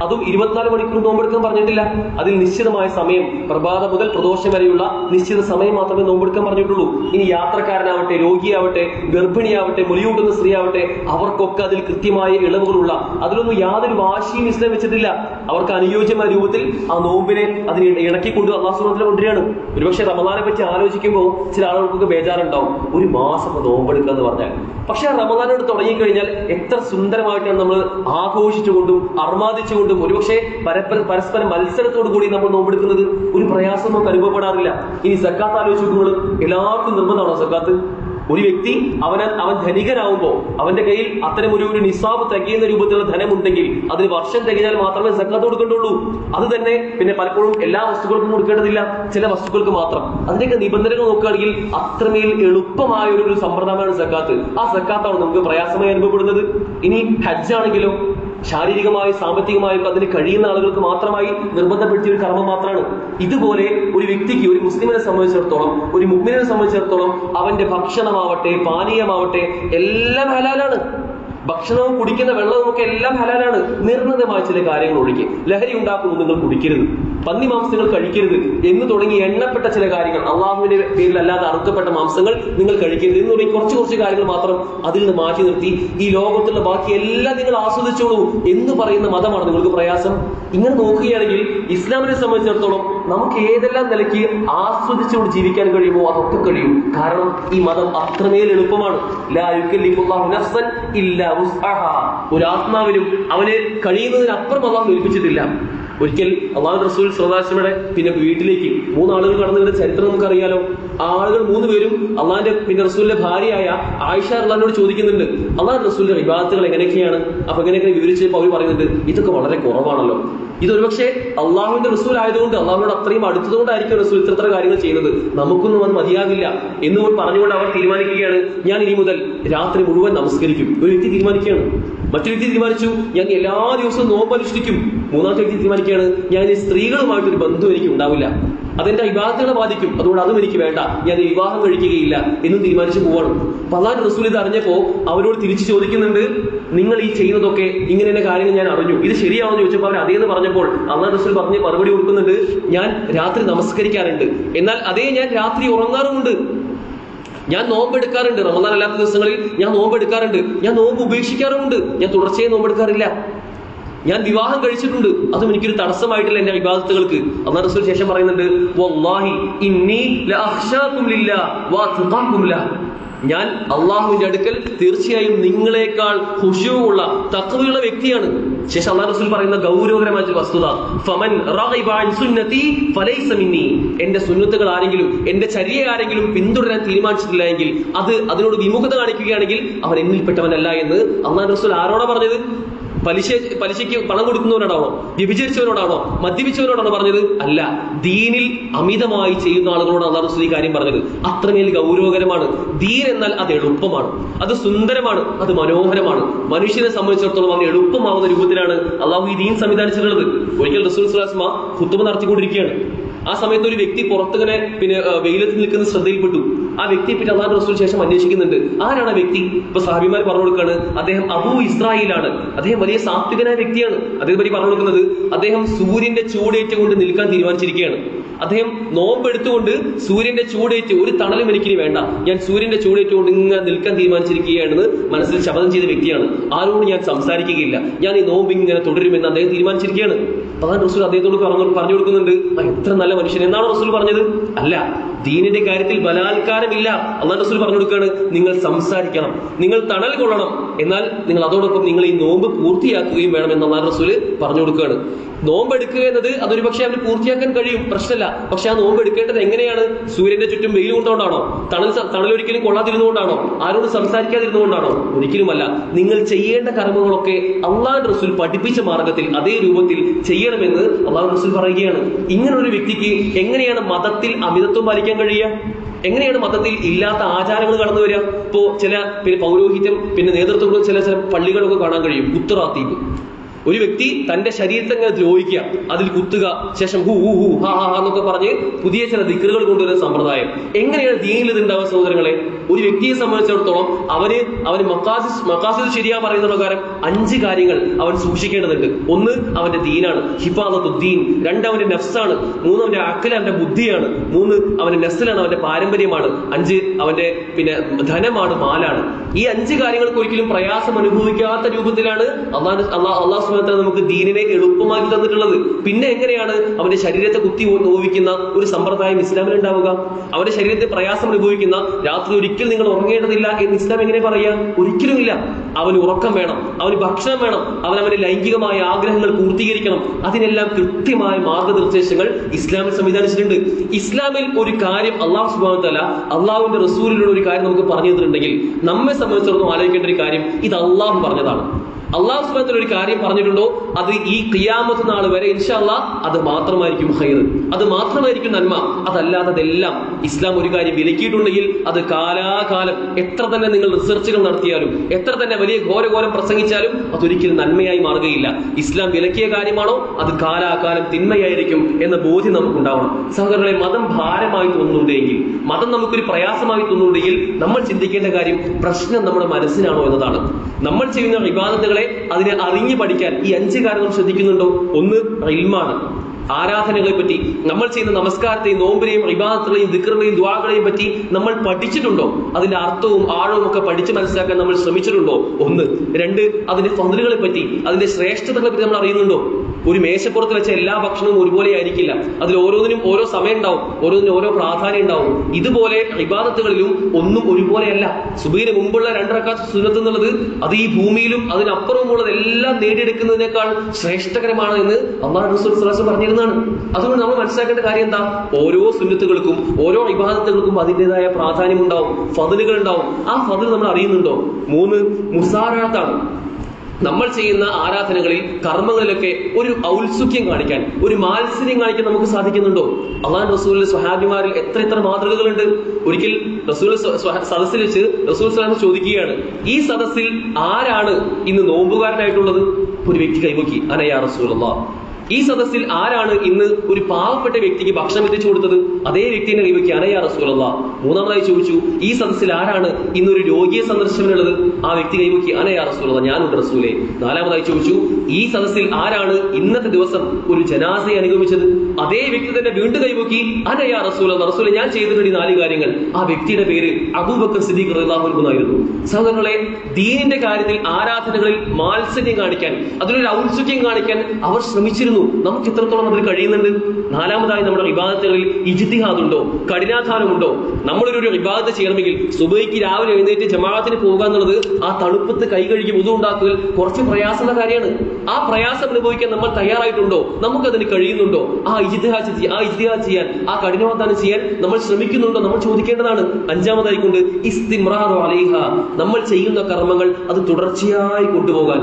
അതും ഇരുപത്തിനാല് മണിക്കൂർ നോമ്പെടുക്കാൻ പറഞ്ഞിട്ടില്ല. അതിൽ നിശ്ചിതമായ സമയം പ്രഭാതം മുതൽ പ്രദോഷം വരെയുള്ള നിശ്ചിത സമയം മാത്രമേ നോമ്പെടുക്കാൻ പറഞ്ഞിട്ടുള്ളൂ. ഇനി യാത്രക്കാരനാവട്ടെ രോഗിയാവട്ടെ ഗർഭിണിയാവട്ടെ മുലിയൂട്ടുന്ന സ്ത്രീയാവട്ടെ അവർക്കൊക്കെ അതിൽ കൃത്യമായ ഇളവുകളുള്ള അതിലൊന്നും യാതൊരു വാശിയും ഇസ്ലാം വെച്ചിട്ടില്ല. അവർക്ക് അനുയോജ്യമായ രൂപത്തിൽ ആ നോമ്പിനെ അതിനെ ഇണക്കിക്കൊണ്ട് അള്ളാഹു സുബ്ഹാനഹു കൊണ്ടുവരികയാണ്. ഒരുപക്ഷെ റമദാനെ പറ്റി ആലോചിക്കുമ്പോൾ ചില ആളുകൾക്കൊക്കെ ബേജാറുണ്ടാവും. ഒരു മാസം നോമ്പെടുക്കുക എന്ന് പറഞ്ഞാൽ. പക്ഷെ റമദാനോട് തുടങ്ങിക്കഴിഞ്ഞാൽ എത്ര സുന്ദരമായിട്ടാണ് നമ്മൾ ആഘോഷിച്ചുകൊണ്ടും അർമാദിച്ചുകൊണ്ടും ഒരുപക്ഷെ പരസ്പരം പരസ്പരം മത്സരത്തോടു കൂടി നമ്മൾ നോമ്പെടുക്കുന്നത് ഒരു പ്രയാസം നമുക്ക് അനുഭവപ്പെടാറില്ല. ഇനി സക്കാത്ത് ആലോചിച്ച് നോക്കുമ്പോൾ എല്ലാവർക്കും നിർബന്ധമാണോ സക്കാത്ത്? ഒരു വ്യക്തി അവന അവൻ ധനികനാവുമ്പോൾ അവന്റെ കയ്യിൽ അത്തരം ഒരു ഒരു നിസാബ് തികയുന്ന രൂപത്തിലുള്ള ധനമുണ്ടെങ്കിൽ അതിന് വർഷം തികഞ്ഞാൽ മാത്രമേ സക്കാത്ത് കൊടുക്കേണ്ടുള്ളൂ. അത് തന്നെ പിന്നെ പലപ്പോഴും എല്ലാ വസ്തുക്കൾക്കും കൊടുക്കേണ്ടതില്ല ചില വസ്തുക്കൾക്ക് മാത്രം. അതിന്റെയൊക്കെ നിബന്ധനകൾ നോക്കുകയാണെങ്കിൽ അത്രമേൽ എളുപ്പമായ ഒരു സമ്പ്രദായമാണ് സക്കാത്ത്. ആ സക്കാത്താണ് നമുക്ക് പ്രയാസമായി അനുഭവപ്പെടുന്നത്. ഇനി ഹജ്ജ് ശാരീരികമായി സാമ്പത്തികമായി ഒക്കെ അതിന് കഴിയുന്ന ആളുകൾക്ക് മാത്രമായി നിർബന്ധപ്പെടുത്തിയ ഒരു കർമ്മം മാത്രമാണ് ഇതുപോലെ ഒരു വ്യക്തിക്ക് ഒരു മുസ്ലിമിനെ സംബന്ധിച്ചിടത്തോളം ഒരു മുഗ്മിനെ സംബന്ധിച്ചിടത്തോളം അവന്റെ ഭക്ഷണമാവട്ടെ പാനീയമാവട്ടെ എല്ലാം ഹലാലാണ്. ഭക്ഷണവും കുടിക്കുന്ന വെള്ളവും ഒക്കെ എല്ലാം ഹലാലാണ്. നിർണതമായ ചില കാര്യങ്ങൾ ഒഴികെ ലഹരി ഉണ്ടാക്കുന്നു നിങ്ങൾ കുടിക്കരുത്. പന്നി മാംസങ്ങൾ കഴിക്കരുത് എന്ന് തുടങ്ങി എണ്ണപ്പെട്ട ചില കാര്യങ്ങൾ. അള്ളാഹുവിന്റെ പേരിൽ അല്ലാതെ അറുക്കപ്പെട്ട മാംസങ്ങൾ നിങ്ങൾ കഴിക്കരുത് എന്ന് തുടങ്ങി കുറച്ച് കുറച്ച് കാര്യങ്ങൾ മാത്രം അതിൽ നിന്ന് മാറ്റി നിർത്തി. ഈ ലോകത്തുള്ള ബാക്കി എല്ലാം നിങ്ങൾ ആസ്വദിച്ചോളൂ എന്ന് പറയുന്ന മതമാണ് നിങ്ങൾക്ക് പ്രയാസം. ഇങ്ങനെ നോക്കുകയാണെങ്കിൽ ഇസ്ലാമിനെ സംബന്ധിച്ചിടത്തോളം നമുക്ക് ഏതെല്ലാം നിലയ്ക്ക് ആസ്വദിച്ചുകൊണ്ട് ജീവിക്കാൻ കഴിയുമോ അതൊക്കെ കഴിയും. കാരണം ഈ മതം അത്രമേൽ എളുപ്പമാണ്. ഒരു ആത്മാവിനും അവന് കഴിയുന്നതിനപ്പുറം അള്ളാഹു ഏൽപ്പിച്ചിട്ടില്ല. ഒരിക്കൽ അള്ളാഹു റസൂൽ സ്വദാശിയുടെ പിന്നെ വീട്ടിലേക്ക് മൂന്നാളുകൾ കടന്നു വരുന്ന ചരിത്രം നമുക്കറിയാലോ. ആ ആളുകൾ മൂന്ന് പേരും അള്ളാഹിന്റെ പിന്നെ റസൂലിന്റെ ഭാര്യയായ ആയിഷ അള്ളഹാനോട് ചോദിക്കുന്നുണ്ട് അള്ളാഹു റസൂലിന്റെ വിവാദത്തുകൾ എങ്ങനെയൊക്കെയാണ്? അപ്പൊ എങ്ങനെയൊക്കെ വിവരിച്ചപ്പോൾ അവർ പറയുന്നുണ്ട് ഇതൊക്കെ വളരെ കുറവാണല്ലോ. ഇത് ഒരുപക്ഷെ അള്ളാഹുവിന്റെ റസൂൽ ആയതുകൊണ്ട് അള്ളാഹുവിനോട് അത്രയും അടുത്തതുകൊണ്ടായിരിക്കും റസൂൽ ഇത്ര കാര്യങ്ങൾ ചെയ്യുന്നത്. നമുക്കൊന്നും അത് മതിയാകില്ല എന്ന് പറഞ്ഞുകൊണ്ട് അവർ തീരുമാനിക്കുകയാണ്. ഞാൻ ഇനി മുതൽ രാത്രി മുഴുവൻ നമസ്കരിക്കും. ഒരു വ്യക്തി തീരുമാനിക്കുകയാണ്. മറ്റൊരു വ്യക്തി തീരുമാനിച്ചു ഞാൻ എല്ലാ ദിവസവും നോമ്പ് അനുഷ്ഠിക്കും മൂന്നാമത്തെ വ്യക്തി തീരുമാനിക്കുകയാണ് ഞാൻ ഈ സ്ത്രീകളുമായിട്ടൊരു ബന്ധം എനിക്ക് ഉണ്ടാവില്ല. അതെന്റെ വിവാഹത്തെ ബാധിക്കും. അതുകൊണ്ട് അതും എനിക്ക് വേണ്ട. ഞാൻ വിവാഹം കഴിക്കുകയില്ല. എന്നും തീരുമാനിച്ചു പോവാണ്. പലാൻ റസൂൽ ഇത് അറിഞ്ഞപ്പോ അവരോട് തിരിച്ചു ചോദിക്കുന്നുണ്ട് നിങ്ങൾ ഈ ചെയ്യുന്നതൊക്കെ ഇങ്ങനെ കാര്യങ്ങൾ ഞാൻ അറിഞ്ഞു. ഇത് ശരിയാണെന്ന് ചോദിച്ചപ്പോൾ അവർ അതേന്ന് പറഞ്ഞപ്പോൾ അള്ളാഹ് റസൂൽ പറഞ്ഞ് മറുപടി കൊടുക്കുന്നുണ്ട് ഞാൻ രാത്രി നമസ്കരിക്കാറുണ്ട്. എന്നാൽ അതേ ഞാൻ രാത്രി ഉറങ്ങാറുമുണ്ട്. ഞാൻ നോമ്പ് എടുക്കാറുണ്ട് റമദാൻ അല്ലാത്ത ദിവസങ്ങളിൽ ഞാൻ നോമ്പ് എടുക്കാറുണ്ട് ഞാൻ നോമ്പ് ഉപേക്ഷിക്കാറുമുണ്ട്. ഞാൻ തുടർച്ചയായി നോമ്പ് എടുക്കാറില്ല ഞാൻ വിവാഹം കഴിച്ചിട്ടുണ്ട്. അതും എനിക്കൊരു തടസ്സമായിട്ടില്ല എന്റെ വിവാദത്തുകൾക്ക് അന്നാ റസൂൽ ശേഷം പറയുന്നുണ്ട് ഞാൻ അള്ളാഹുവിന്റെ അടുക്കൽ തീർച്ചയായും നിങ്ങളെക്കാൾ ഹുഷുവുള്ള തക്കവയുള്ള വ്യക്തിയാണ്. ശേഷം അള്ളാഹു റസൂൽ പറയുന്ന ഗൗരവകരമായ വസ്തുത ഫമൻ സുന്നതി ഫലൈസ മിന്നി. എന്റെ സുന്നത്തുകൾ ആരെങ്കിലും എന്റെ ചര്യ ആരെങ്കിലും പിന്തുടരാൻ തീരുമാനിച്ചിട്ടില്ല എങ്കിൽ അത് അതിനോട് വിമുഖത കാണിക്കുകയാണെങ്കിൽ അവൻ എന്നിൽപ്പെട്ടവനല്ല എന്ന് അള്ളാഹു റസൂൽ ആരോടാ പറഞ്ഞത്? പലിശ പലിശയ്ക്ക് പണം കൊടുക്കുന്നവരോടാണോ വ്യഭിചരിച്ചവരോടാണോ മദ്യപിച്ചവരോടാണോ പറഞ്ഞത്? അല്ല. ദീനിൽ അമിതമായി ചെയ്യുന്ന ആളുകളോട് അള്ളാഹു ഈ കാര്യം പറഞ്ഞത്. അത്രമേൽ ഗൗരവകരമാണ്. ദീൻ എന്നാൽ അത് എളുപ്പമാണ്. അത് സുന്ദരമാണ്. അത് മനോഹരമാണ്. മനുഷ്യനെ സംബന്ധിച്ചിടത്തോളം അത് എളുപ്പമാവുന്ന രൂപത്തിലാണ് അള്ളാഹു ഈ ദീൻ സംവിധാനിച്ചിട്ടുള്ളത്. ഒരിക്കൽ റസൂൽ സ്വലാസ്മ ഹുത്തുമ നടത്തിക്കൊണ്ടിരിക്കുകയാണ്. ആ സമയത്ത് ഒരു വ്യക്തി പുറത്തിങ്ങനെ പിന്നെ വെയിലത്ത് നിൽക്കുന്ന ശ്രദ്ധയിൽപ്പെട്ടു. ആ വ്യക്തിയെ പറ്റി അള്ളാഹു റസൂൽ ശേഷം അന്വേഷിക്കുന്നുണ്ട്. ആരാണ് ആ വ്യക്തി? ഇപ്പൊ സാഹിബിമാർ പറഞ്ഞു കൊടുക്കുകയാണ് അദ്ദേഹം അബൂ ഇസ്രായിലാണ് അദ്ദേഹം വലിയ സാത്വികനായ വ്യക്തിയാണ്. അദ്ദേഹം പറ്റി പറഞ്ഞു കൊടുക്കുന്നത് അദ്ദേഹം സൂര്യന്റെ ചൂടേറ്റുകൊണ്ട് നിൽക്കാൻ തീരുമാനിച്ചിരിക്കുകയാണ്. അദ്ദേഹം നോമ്പ് എടുത്തുകൊണ്ട് സൂര്യന്റെ ചൂടേറ്റ് ഒരു തണലും എനിക്ക് വേണ്ട. ഞാൻ സൂര്യന്റെ ചൂടേറ്റ് കൊണ്ട് ഇങ്ങനെ നിൽക്കാൻ തീരുമാനിച്ചിരിക്കുകയാണെന്ന് മനസ്സിൽ ശപഥം ചെയ്ത വ്യക്തിയാണ്. ആരോടും ഞാൻ സംസാരിക്കുകയില്ല. ഞാൻ ഈ നോമ്പ് ഇങ്ങനെ തുടരുമെന്ന് അദ്ദേഹം തീരുമാനിച്ചിരിക്കുകയാണ്. അതാണ് റസൂൽ അദ്ദേഹത്തോട് പറഞ്ഞു പറഞ്ഞു കൊടുക്കുന്നുണ്ട്. എത്ര നല്ല മനുഷ്യൻ. എന്നാണ് റസൂൽ പറഞ്ഞത്? അല്ല ദീനിന്റെ കാര്യത്തിൽ ബലാത്കാരമില്ല അള്ളാഹ് റസൂൽ പറഞ്ഞു കൊടുക്കുകയാണ് നിങ്ങൾ സംസാരിക്കണം നിങ്ങൾ തണൽ കൊള്ളണം. എന്നാൽ നിങ്ങൾ അതോടൊപ്പം നിങ്ങൾ ഈ നോമ്പ് പൂർത്തിയാക്കുകയും വേണം എന്ന് അള്ളാഹ് റസൂൽ പറഞ്ഞു കൊടുക്കുകയാണ്. നോമ്പ് എടുക്കുക എന്നത് അതൊരു പക്ഷേ അവന് പൂർത്തിയാക്കാൻ കഴിയും പ്രശ്നമല്ല. പക്ഷെ ആ നോമ്പ് എടുക്കേണ്ടത് എങ്ങനെയാണ്? സൂര്യന്റെ ചുറ്റും വെയിൽ കൊണ്ടുകൊണ്ടാണോ തണൽ തണൽ ഒരിക്കലും കൊള്ളാതിരുന്നുകൊണ്ടാണോ ആരോട് സംസാരിക്കാതിരുന്നുകൊണ്ടാണോ ഒരിക്കലുമല്ല. നിങ്ങൾ ചെയ്യേണ്ട കർമ്മങ്ങളൊക്കെ അള്ളാഹ് റസൂൽ പഠിപ്പിച്ച മാർഗത്തിൽ അതേ രൂപത്തിൽ ചെയ്യണമെന്ന് അള്ളാഹു റസൂൽ പറയുകയാണ്. ഇങ്ങനെ ഒരു വ്യക്തിക്ക് എങ്ങനെയാണ് മതത്തിൽ അമിതത്വം പാലിക്കാൻ കഴിയുക? എങ്ങനെയാണ് മതത്തിൽ ഇല്ലാത്ത ആചാരങ്ങൾ കടന്നു വരിക? ഇപ്പോ ചില പിന്നെ പൗരോഹിത്യം പിന്നെ നേതൃത്വങ്ങൾ ചില ചില പള്ളികളൊക്കെ കാണാൻ കഴിയും. ഉത്തറാത്തീപ്. ഒരു വ്യക്തി തന്റെ ശരീരത്തെ ഇങ്ങനെ ദ്രോഹിക്കുക അതിൽ കുത്തുക ശേഷം ഹു ഹു ഹു ഹാ ഹാ എന്നൊക്കെ പറഞ്ഞ് പുതിയ ചില ദിക്കറുകൾ കൊണ്ടുവരുന്ന സമ്പ്രദായം. എങ്ങനെയാണ് ദീനിൽ ഇതുണ്ടാവുക സഹോദരങ്ങളെ? ഒരു വ്യക്തിയെ സംബന്ധിച്ചിടത്തോളം അവന് അവന് മക്കാസിസ് മക്കാസിസ് ശരിയാ പറയുന്ന പ്രകാരം അഞ്ച് കാര്യങ്ങൾ അവൻ സൂക്ഷിക്കേണ്ടതുണ്ട്. ഒന്ന് അവന്റെ ദീനാണ്. ഹിഫാദത്തു ദീൻ. രണ്ട് അവന്റെ നഫ്സാണ്. മൂന്ന് അവന്റെ അക്കൽ അവന്റെ ബുദ്ധിയാണ്. മൂന്ന് അവന്റെ നെസ്ലാണ് അവന്റെ പാരമ്പര്യമാണ്. അഞ്ച് അവന്റെ പിന്നെ ധനമാണ് മാലാണ്. ഈ അഞ്ച് കാര്യങ്ങൾക്ക് ഒരിക്കലും പ്രയാസം അനുഭവിക്കാത്ത രൂപത്തിലാണ് അള്ളാഹ് അള്ളാഹ് സുബ്ഹാനഹു നമുക്ക് ദീനിനെ എളുപ്പമാക്കി തന്നിട്ടുള്ളത്. പിന്നെ എങ്ങനെയാണ് അവന്റെ ശരീരത്തെ കുത്തി നോവിക്കുന്ന ഒരു സമ്പ്രദായം ഇസ്ലാമിൽ ഉണ്ടാവുക അവന്റെ ശരീരത്തെ പ്രയാസം അനുഭവിക്കുന്ന രാത്രി ഒരിക്കൽ നിങ്ങൾ ഉറങ്ങേണ്ടതില്ല എന്ന് ഇസ്ലാം എങ്ങനെ പറയാ? ഒരിക്കലുമില്ല. അവന് ഉറക്കം വേണം അവന് ഭക്ഷണം വേണം അവൻ അവന്റെ ലൈംഗികമായ ആഗ്രഹങ്ങൾ പൂർത്തീകരിക്കണം. അതിനെല്ലാം കൃത്യമായ മാർഗനിർദ്ദേശങ്ങൾ ഇസ്ലാമിൽ സംവിധാനിച്ചിട്ടുണ്ട്. ഇസ്ലാമിൽ ഒരു കാര്യം അള്ളാഹു സുബാന തല അള്ളാഹുവിന്റെ റസൂലിലുള്ള ഒരു കാര്യം നമുക്ക് പറഞ്ഞു തന്നിട്ടുണ്ടെങ്കിൽ നമ്മെ സംബന്ധിച്ചിടത്തോളം ആലോചിക്കേണ്ട ഒരു കാര്യം ഇത് അള്ളാഹു പറഞ്ഞതാണ്. അള്ളാഹു സുബാൻ ഒരു കാര്യം പറഞ്ഞിട്ടുണ്ടോ? അത് ഈ ക്രിയാമത്ത് നാൾ വരെ ഇൻഷാല്ലാ അത് മാത്രമായിരിക്കും ഹൈർ അത് മാത്രമായിരിക്കും നന്മ. അതല്ലാത്തതെല്ലാം ഇസ്ലാം ഒരു കാര്യം വിലക്കിയിട്ടുണ്ടെങ്കിൽ അത് കാലാകാലം എത്ര തന്നെ നിങ്ങൾ റിസർച്ചുകൾ നടത്തിയാലും എത്ര തന്നെ വലിയ ഘോരഘോരം പ്രസംഗിച്ചാലും അതൊരിക്കലും നന്മയായി മാറുകയില്ല. ഇസ്ലാം വിലക്കിയ കാര്യമാണോ? അത് കാലാകാലം തിന്മയായിരിക്കും എന്ന ബോധ്യം നമുക്കുണ്ടാവണം. സഹോദരങ്ങളെ മതം ഭാരമായി തോന്നുന്നുണ്ടെങ്കിൽ മതം നമുക്കൊരു പ്രയാസമായി തോന്നുന്നുണ്ടെങ്കിൽ നമ്മൾ ചിന്തിക്കേണ്ട കാര്യം പ്രശ്നം നമ്മുടെ മനസ്സിനാണോ എന്നതാണ്. നമ്മൾ ചെയ്യുന്ന വിവാദത്തുകളെ അതിനെ അറിഞ്ഞു പഠിക്കാൻ ഈ അഞ്ച് കാര്യങ്ങൾ ശ്രദ്ധിക്കുന്നുണ്ടോ? ഒന്ന് ഇൽമാണ്. ആരാധനകളെ പറ്റി നമ്മൾ ചെയ്യുന്ന നമസ്കാരത്തെയും നോമ്പിനെയും വിവാദത്തിലെയും ദിക്കറുകളെയും ദ്വാകളെയും പറ്റി നമ്മൾ പഠിച്ചിട്ടുണ്ടോ? അതിന്റെ അർത്ഥവും ആഴവും ഒക്കെ പഠിച്ച് മനസ്സിലാക്കാൻ നമ്മൾ ശ്രമിച്ചിട്ടുണ്ടോ? ഒന്ന്. രണ്ട് അതിന്റെ ഫതിലുകളെ പറ്റി അതിന്റെ ശ്രേഷ്ഠതകളെ പറ്റി നമ്മൾ അറിയുന്നുണ്ടോ? ഒരു മേശപ്പുറത്ത് വെച്ച എല്ലാ ഭക്ഷണവും ഒരുപോലെ ആയിരിക്കില്ല. അതിൽ ഓരോന്നിനും ഓരോ സമയം ഉണ്ടാവും ഓരോന്നിനും ഓരോ പ്രാധാന്യം ഉണ്ടാവും. ഇതുപോലെ ഇബാദത്തുകളിലും ഒന്നും ഒരുപോലെയല്ല. സുബീന് മുമ്പുള്ള രണ്ടരക്കാത്ത സുന്നത്ത് എന്നുള്ളത് അത് ഈ ഭൂമിയിലും അതിനപ്പുറമുള്ളത് എല്ലാം നേടിയെടുക്കുന്നതിനേക്കാൾ ശ്രേഷ്ഠകരമാണ് എന്ന് അള്ളാഹു പറഞ്ഞിരുന്നതാണ്. അതുകൊണ്ട് നമ്മൾ മനസ്സിലാക്കേണ്ട കാര്യം എന്താ? ഓരോ സുന്നത്തുകൾക്കും ഓരോ ഇബാദത്തുകൾക്കും അതിന്റെതായ പ്രാധാന്യം ഉണ്ടാവും ഫതിലുകൾ ഉണ്ടാവും. ആ ഫതിൽ നമ്മൾ അറിയുന്നുണ്ടോ? മൂന്ന് മുസാറാത്താണ്. നമ്മൾ ചെയ്യുന്ന ആരാധനകളിൽ കർമ്മങ്ങളിലൊക്കെ ഒരു ഔത്സുഖ്യം കാണിക്കാൻ ഒരു മാത്സര്യം കാണിക്കാൻ നമുക്ക് സാധിക്കുന്നുണ്ടോ? അള്ളാൻ റസൂലിൽ സ്വഹാബിമാരിൽ എത്ര എത്ര മാതൃകകളുണ്ട്. ഒരിക്കൽ റസൂൽ സദസ്സിൽ വെച്ച് റസൂൽ സ്വലാം ചോദിക്കുകയാണ് ഈ സദസ്സിൽ ആരാണ് ഇന്ന് നോമ്പുകാരനായിട്ടുള്ളത്? ഒരു വ്യക്തി കൈവക്കി അനയാ റസൂൽ ഈ സദസ്സിൽ ആരാണ് ഇന്ന് ഒരു പാവപ്പെട്ട വ്യക്തിക്ക് ഭക്ഷണം എത്തിച്ചു കൊടുത്തത്? അതേ വ്യക്തിനെ അറിയിക്കുക അനയാ റസൂലല്ല. മൂന്നാമതായി ചോദിച്ചു ഈ സദസ്സിൽ ആരാണ് ഇന്ന് ഒരു രോഗിയെ സന്ദർശനമുള്ളത് ആ വ്യക്തി കൈവക്കി അനയാ റസൂലല്ല. ഞാനുണ്ട് റസൂലെ. നാലാമതായി ചോദിച്ചു ഈ സദസ്സിൽ ആരാണ് ഇന്നത്തെ ദിവസം ഒരു ജനാസയെ അനുഗമിച്ചത്? അതേ വ്യക്തി തന്നെ വീണ്ടും കൈവക്കി അനയാ റസൂലല്ല റസൂലെ ഞാൻ ചെയ്തിട്ടുണ്ട് ഈ നാല് കാര്യങ്ങൾ. ആ വ്യക്തിയുടെ പേര് അബൂബക്കർ സിദ്ദീഖ് എന്നായിരുന്നു. സഹോദരങ്ങളെ ദീനിന്റെ കാര്യത്തിൽ ആരാധനകളിൽ മാത്സര്യം കാണിക്കാൻ അതിലൊരു ഔത്സുഖ്യം കാണിക്കാൻ അവർ ശ്രമിച്ചിരുന്നു. നമുക്ക് എത്രത്തോളം അതിൽ കഴിയുന്നുണ്ട്. നാലാമതായി നമ്മുടെ വിവാദത്തുകളിൽ ഇജിത്തിഹാദുണ്ടോ കഠിനാധാനമുണ്ടോ നമ്മളൊരു വിവാദത്ത് ചെയ്യണമെങ്കിൽ സുബൈക്ക് രാവിലെ എഴുന്നേറ്റ് ജമാഅത്തിന് പോകുക എന്നുള്ളത് ആ തണുപ്പത്ത് കൈ കഴുകി മുതു കുറച്ച് പ്രയാസമുള്ള കാര്യമാണ്. ആ പ്രയാസം അനുഭവിക്കാൻ നമ്മൾ തയ്യാറായിട്ടുണ്ടോ? നമുക്ക് നമുക്കതിന് കഴിയുന്നുണ്ടോ? ആ ഇജിത്തിഹാദ് ആ ഇജിത്തിഹാദ് ചെയ്യാൻ ആ കഠിനവാദാനം ചെയ്യാൻ നമ്മൾ ശ്രമിക്കുന്നുണ്ടോ? നമ്മൾ ചോദിക്കേണ്ടതാണ്. അഞ്ചാമതായി കൊണ്ട് അലൈഹ. നമ്മൾ ചെയ്യുന്ന കർമ്മങ്ങൾ അത് തുടർച്ചയായി കൊണ്ടുപോകാൻ.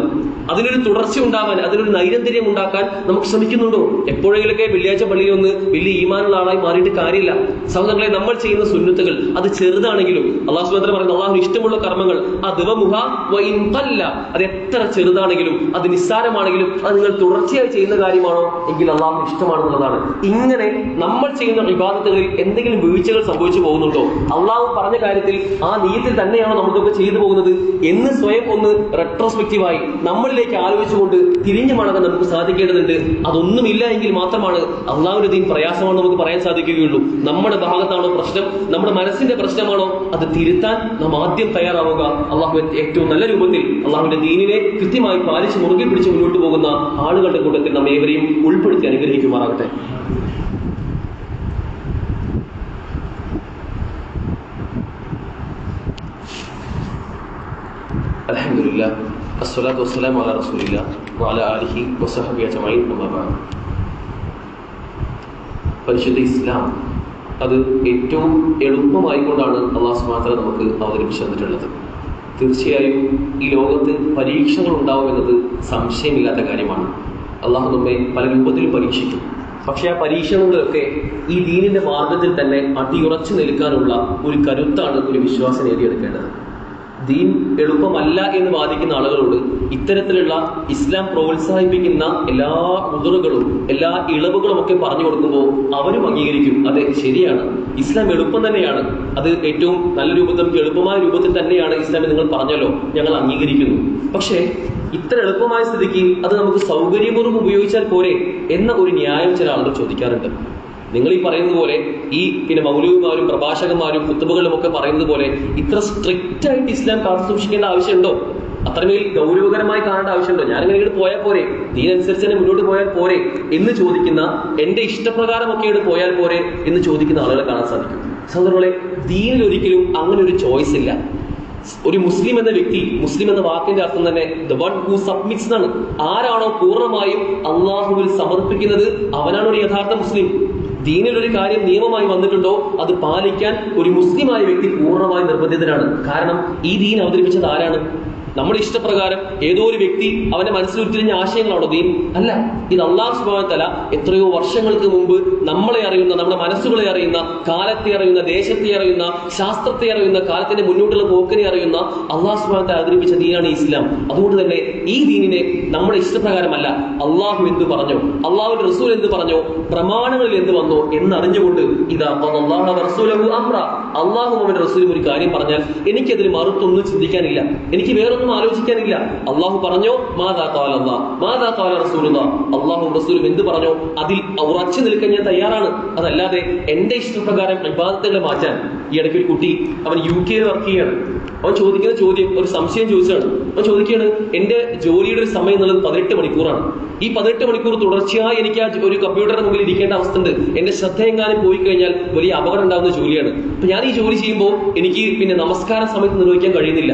അതിനൊരു തുടർച്ച ഉണ്ടാവാൻ അതിനൊരു നൈരന്തര്യം ഉണ്ടാക്കാൻ നമുക്ക് ശ്രമിക്കുന്നുണ്ടോ? എപ്പോഴെങ്കിലൊക്കെ വെള്ളിയാഴ്ച പള്ളിയിൽ ഒന്ന് വലിയ ഈമാനുള്ള ആളായി മാറിയിട്ട് കാര്യമില്ല. സഹോദരങ്ങളെ നമ്മൾ ചെയ്യുന്ന സുന്നത്തുകൾ അത് ചെറുതാണെങ്കിലും അള്ളാഹു സുബാന പറയുന്ന അള്ളാഹുന് ഇഷ്ടമുള്ള കർമ്മങ്ങൾ ആ ദിവമുഹ അത് എത്ര ചെറുതാണെങ്കിലും അത് നിസ്സാരമാണെങ്കിലും അത് നിങ്ങൾ തുടർച്ചയായി ചെയ്യുന്ന കാര്യമാണോ എങ്കിൽ അള്ളാഹുന് ഇഷ്ടമാണെന്നുള്ളതാണ്. ഇങ്ങനെ നമ്മൾ ചെയ്യുന്ന വിവാദത്തുകളിൽ എന്തെങ്കിലും വീഴ്ചകൾ സംഭവിച്ചു പോകുന്നുണ്ടോ? അള്ളാഹു പറഞ്ഞ കാര്യത്തിൽ ആ നീയത്തിൽ തന്നെയാണോ നമുക്കൊക്കെ ചെയ്തു പോകുന്നത് എന്ന് സ്വയം ഒന്ന് റെട്രോസ്പെക്റ്റീവായി നമ്മളിലേക്ക് ആലോചിച്ചുകൊണ്ട് തിരിഞ്ഞു മടങ്ങാൻ നമുക്ക് സാധിക്കേണ്ടതുണ്ട്. അതൊന്നുമില്ല എങ്കിൽ മാത്രമാണ് അള്ളാഹുവിന്റെ ദീൻ പ്രയാസമാണ് നമുക്ക് പറയാൻ സാധിക്കുകയുള്ളൂ. നമ്മുടെ ഭാഗത്താണോ പ്രശ്നം? നമ്മുടെ മനസ്സിന്റെ പ്രശ്നമാണോ? അത് തിരുത്താൻ നാം ആദ്യം തയ്യാറാവുക. അള്ളാഹു ഏറ്റവും നല്ല രൂപത്തിൽ അള്ളാഹുവിന്റെ ദീനിനെ കൃത്യമായി പാലിച്ച് മുറുകെ പിടിച്ച് മുന്നോട്ട് പോകുന്ന ആളുകളുടെ കൂട്ടത്തിൽ നമ്മെ ഏവരെയും ഉൾപ്പെടുത്തി അനുഗ്രഹിക്കുമാറാകട്ടെ. അലഹമില്ല അസ്വലാത്തു വസ്സലാം അല റസൂലില്ല. വാല അലിഹി വസഹബി അജമായി നമ്മാണ് പരിശുദ്ധ ഇസ്ലാം അത് ഏറ്റവും എളുപ്പമായിക്കൊണ്ടാണ് അള്ളാഹു സുബാത്ര നമുക്ക് അവതരിപ്പിച്ചു തന്നിട്ടുള്ളത്. തീർച്ചയായും ഈ ലോകത്ത് പരീക്ഷകൾ ഉണ്ടാവുമെന്നത് സംശയമില്ലാത്ത കാര്യമാണ്. അള്ളാഹു നമ്മെ പല രൂപത്തിൽ പരീക്ഷിക്കും. പക്ഷേ ആ പരീക്ഷണങ്ങളൊക്കെ ഈ ദീനിന്റെ മാർഗത്തിൽ തന്നെ അടിയുറച്ചു നിൽക്കാനുള്ള ഒരു കരുത്താണ് ഒരു വിശ്വാസം നേടിയെടുക്കേണ്ടത്. ദീൻ എളുപ്പമല്ല എന്ന് വാദിക്കുന്ന ആളുകളോട് ഇത്തരത്തിലുള്ള ഇസ്ലാം പ്രോത്സാഹിപ്പിക്കുന്ന എല്ലാ ഉതറുകളും എല്ലാ ഇളവുകളും ഒക്കെ പറഞ്ഞു കൊടുക്കുമ്പോൾ അവരും അംഗീകരിക്കും. അത് ശരിയാണ്. ഇസ്ലാം എളുപ്പം തന്നെയാണ്. അത് ഏറ്റവും നല്ല രൂപത്തിൽ എളുപ്പമായ രൂപത്തിൽ തന്നെയാണ് ഇസ്ലാം നിങ്ങൾ പറഞ്ഞല്ലോ. ഞങ്ങൾ അംഗീകരിക്കുന്നു. പക്ഷേ ഇത്ര എളുപ്പമായ സ്ഥിതിക്ക് അത് നമുക്ക് സൗകര്യപൂർവം ഉപയോഗിച്ചാൽ പോരെ എന്ന ഒരു ന്യായം ചില ആളുകൾ ചോദിക്കാറുണ്ട്. നിങ്ങൾ ഈ പറയുന്നത് പോലെ ഈ പിന്നെ മൗലവിമാരും പ്രഭാഷകന്മാരും കുത്തുബുകളും ഒക്കെ പറയുന്നത് പോലെ ഇത്ര സ്ട്രിക്റ്റ് ആയിട്ട് ഇസ്ലാം കാത്തു സൂക്ഷിക്കേണ്ട ആവശ്യമുണ്ടോ? അത്രമേൽ ഗൗരവകരമായി കാണേണ്ട ആവശ്യമുണ്ടോ? ഞാനിങ്ങനെ ഇങ്ങോട്ട് പോയാൽ പോരെ ദീനനുസരിച്ച് തന്നെ മുന്നോട്ട് പോയാൽ പോരെ എന്ന് ചോദിക്കുന്ന എന്റെ ഇഷ്ടപ്രകാരമൊക്കെ ഇങ്ങോട്ട് പോയാൽ പോരെ എന്ന് ചോദിക്കുന്ന ആളുകളെ കാണാൻ സാധിക്കും. സഹോദരങ്ങളെ ദീനിൽ ഒരിക്കലും അങ്ങനെ ഒരു ചോയ്സ് ഇല്ല. ഒരു മുസ്ലിം എന്ന വ്യക്തി മുസ്ലിം എന്ന വാക്കിന്റെ അർത്ഥം തന്നെ ദ വൺ ഹു സബ്മിറ്റ്സ് എന്നാണ്. ആരാണോ പൂർണമായും അള്ളാഹുവിൽ സമർപ്പിക്കുന്നത് അവനാണ് ഒരു യഥാർത്ഥ മുസ്ലിം. ദീനിൽ ഒരു കാര്യം നിയമമായി വന്നിട്ടുണ്ടോ അത് പാലിക്കാൻ ഒരു മുസ്ലിമായ വ്യക്തി പൂർണമായി നിർബന്ധിതനാണ്. കാരണം ഈ ദീൻ അവതരിപ്പിച്ചത് ആരാണ്? നമ്മുടെ ഇഷ്ടപ്രകാരം ഏതോ ഒരു വ്യക്തി അവന്റെ മനസ്സിൽ ഉരുത്തിരിഞ്ഞ ആശയങ്ങളാണോ ദീൻ അല്ല ഇത് അള്ളാഹു സുബാനത്തല എത്രയോ വർഷങ്ങൾക്ക് മുമ്പ് നമ്മളെ അറിയുന്ന നമ്മുടെ മനസ്സുകളെ അറിയുന്ന കാലത്തെ അറിയുന്ന ദേശത്തെ അറിയുന്ന ശാസ്ത്രത്തെ അറിയുന്ന കാലത്തിന്റെ മുന്നോട്ടുള്ള പോക്കിനെ അറിയുന്ന അള്ളാഹു സുബാനത്തെ അവതരിപ്പിച്ച ദീനാണ് ഇസ്ലാം. അതുകൊണ്ട് തന്നെ ഈ ദീനിനെ നമ്മുടെ ഇഷ്ടപ്രകാരമല്ല അള്ളാഹു എന്ത് പറഞ്ഞു അള്ളാഹുവിന്റെ റസൂൽ എന്ത് പറഞ്ഞു പ്രമാണങ്ങളിൽ എന്ത് വന്നോ എന്നറിഞ്ഞുകൊണ്ട് ഇതാ അള്ളാഹു റസൂലും ഒരു കാര്യം പറഞ്ഞാൽ എനിക്കതിൽ മറുത്തൊന്നും ചിന്തിക്കാനില്ല. എനിക്ക് വേറൊന്നും ആലോചിക്കാനില്ല. അള്ളാഹു പറഞ്ഞോ മാതാ കാല മാതാ കാല റസൂലുള്ള. അള്ളാഹു റസൂലും എന്ത് പറഞ്ഞോ അതിൽ ഉറച്ചു നിൽക്കാൻ ഞാൻ തയ്യാറാണ്. അതല്ലാതെ എന്റെ ഇഷ്ടപ്രകാരം വിവാദത്തുകളെ മാറ്റാൻ ഈ ഇടയ്ക്ക് ഒരു കുട്ടി അവൻ യു കെയിൽ വർക്ക് ചെയ്യാണ്. അവൻ ചോദിക്കുന്ന ചോദ്യം ഒരു സംശയം ചോദിച്ചാണ്. അവൻ ചോദിക്കുകയാണ് എന്റെ ജോലിയുടെ ഒരു സമയം എന്നുള്ളത് പതിനെട്ട് മണിക്കൂറാണ്. ഈ പതിനെട്ട് മണിക്കൂർ തുടർച്ചയായി എനിക്ക് ആ ഒരു കമ്പ്യൂട്ടറിന് മുമ്പിൽ ഇരിക്കേണ്ട അവസ്ഥ ഉണ്ട്. എന്റെ ശ്രദ്ധ എങ്ങാനും പോയി കഴിഞ്ഞാൽ വലിയ അപകടം ഉണ്ടാകുന്ന ജോലിയാണ്. അപ്പൊ ഞാൻ ഈ ജോലി ചെയ്യുമ്പോൾ എനിക്ക് പിന്നെ നമസ്കാര സമയത്ത് നിർവഹിക്കാൻ കഴിയുന്നില്ല.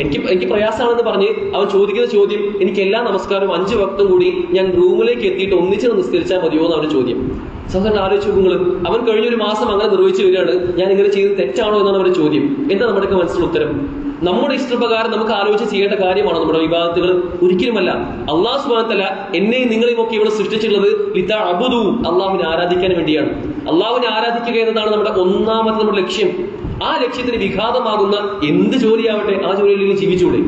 എനിക്ക് എനിക്ക് പ്രയാസമാണെന്ന് പറഞ്ഞ് അവൻ ചോദിക്കുന്ന ചോദ്യം എനിക്ക് എല്ലാ നമസ്കാരവും അഞ്ചു വക്തം കൂടി ഞാൻ റൂമിലേക്ക് എത്തിയിട്ട് ഒന്നിച്ച് നിസ്കരിച്ചാൽ മതിയോ എന്നാണ് ചോദ്യം. സഹോദരൻ ആലോചിച്ച് നിങ്ങൾ അവൻ കഴിഞ്ഞ ഒരു മാസം അങ്ങനെ നിർവഹിച്ചു വരികയാണ്. ഞാൻ ഇങ്ങനെ ചെയ്തത് തെറ്റാണോ എന്നാണ് അവരുടെ ചോദ്യം. എന്താ നമ്മുടെ മനസ്സിലുള്ള ഉത്തരം? നമ്മുടെ ഇഷ്ടപ്രകാരം നമുക്ക് ആലോചിച്ച് ചെയ്യേണ്ട കാര്യമാണോ നമ്മുടെ വിവാദത്തുകൾ ഒരിക്കലുമല്ല. അള്ളാഹു സുബാനത്തല്ല എന്നെയും നിങ്ങളെയും ഒക്കെ ഇവിടെ സൃഷ്ടിച്ചിട്ടുള്ളത് ലിത അബുദു അള്ളാഹുവിനെ ആരാധിക്കാൻ വേണ്ടിയാണ്. അള്ളാഹുവിനെ ആരാധിക്കുക എന്നതാണ് നമ്മുടെ ഒന്നാമത്തെ നമ്മുടെ ലക്ഷ്യം. ആ ലക്ഷ്യത്തിന് വിഘാതമാകുന്ന എന്ത് ജോലിയാവട്ടെ ആ ജോലിയിൽ ജീവിച്ചൂടെ?